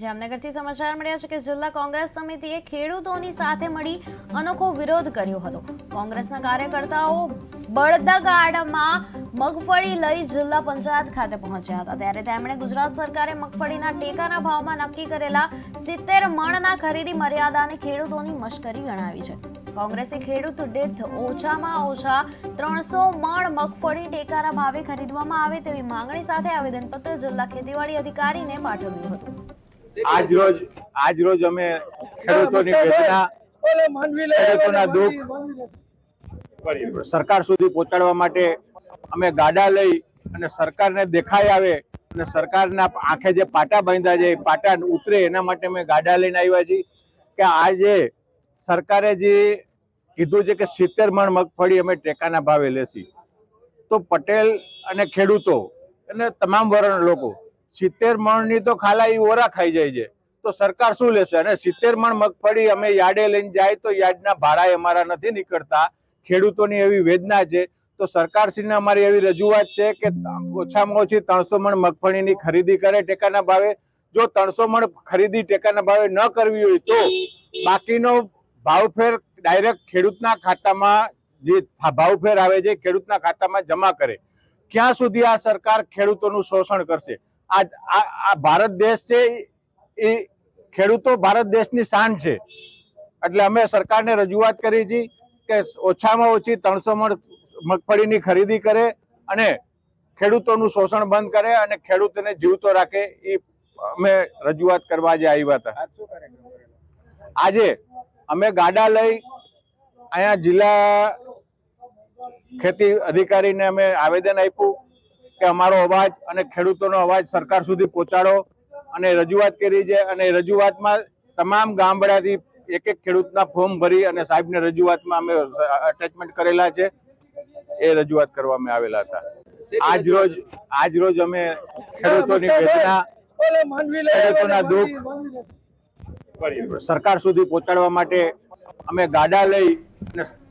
જામનગરથી સમાચાર મળ્યા છે કે જિલ્લા કોંગ્રેસ સમિતિએ ખેડૂતોની સાથે મળી અનોખો વિરોધ કર્યો હતો. કોંગ્રેસના કાર્યકર્તાઓ બળદગાડામાં મગફળી લઈ જિલ્લા પંચાયત ખાતે પહોંચ્યા હતા. ત્યારે તેમણે ગુજરાત સરકારે મગફળીના ટેકાના ભાવમાં નક્કી કરેલા સિત્તેર મણના ખરીદી મર્યાદાને ખેડૂતોની મશ્કરી ગણાવી છે. કોંગ્રેસે ખેડૂત દીઠ ઓછામાં ઓછા ત્રણસો મણ મગફળી ટેકાના ભાવે ખરીદવામાં આવે તેવી માંગણી સાથે આવેદનપત્ર જિલ્લા ખેતીવાડી અધિકારીને પાઠવ્યું હતું. આજ રોજ આજ રોજ અમે ખેડૂતોની વેદના ખેડૂતોના દુઃખ સરકાર સુધી પહોંચાડવા માટે અમે ગાડા લઈ અને સરકારને દેખાઈ આવે અને સરકારના આંખે જે પાટા બાંધ્યા છે એ પાટા ઉતરે એના માટે અમે ગાડા લઈને આવ્યા છીએ કે આજે સરકારે જે કીધું છે કે સિત્તેર મણ મગફળી અમે ટેકાના ભાવે લેશી. તો પટેલ અને ખેડૂતો અને તમામ વર્ણ લોકો સિત્તેર મણની તો ખાલા એ ઓરા ખાઈ જાય છે. તો સરકાર શું લેશે? અને સિત્તેર મણ મગફળી અમે યાર્ડે લઈને જાય તો યાર્ડના ભાડા અમારા નથી નીકળતા. ખેડૂતોની એવી વેદના છે. તો સરકારશ્રીને અમારી એવી રજૂઆત છે કે ઓછામાં ઓછી ત્રણસો મણ મગફળીની ખરીદી કરે ટેકાના ભાવે. જો ત્રણસો મણ ખરીદી ટેકાના ભાવે ન કરવી હોય તો બાકીનો ભાવફેર ડાયરેક્ટ ખેડૂતના ખાતામાં જે ભાવફેર આવે છે ખેડૂતના ખાતામાં જમા કરે. ક્યાં સુધી આ સરકાર ખેડૂતોનું શોષણ કરશે? આ આ- આ ભારત દેશ છે એ ખેડૂતો ભારત દેશની શાન છે. એટલે અમે સરકારને રજૂઆત કરી છે કે ઓછામાં ઓછી ત્રણસો મણ મગફળીની ખરીદી કરે અને ખેડૂતોનું શોષણ બંધ કરે અને ખેડૂતોને જીવતો રાખે એ અમે રજૂઆત કરવા જે આવ્યા હતા. આજે અમે ગાડા લઈ અહીંયા જિલ્લા ખેતી અધિકારીને અમે આવેદન આપ્યું. કે અમારો અવાજ અને ખેડૂતોનો અવાજ સરકાર સુધી પહોંચાડો. અને રજૂઆત કરી છે અને રજૂઆતમાં તમામ ગામડાથી એક એક ખેડૂતના ફોર્મ ભરી અને સાહેબને રજૂઆતમાં અમે અટેચમેન્ટ કરેલા છે. એ રજૂઆત કરવામાં આવેલા હતા. આજ રોજ આજ રોજ અમે ખેડૂતોની વેદના ખેડૂતોના દુઃખ સરકાર સુધી પહોંચાડવા માટે અમે ગાડા લઈ અને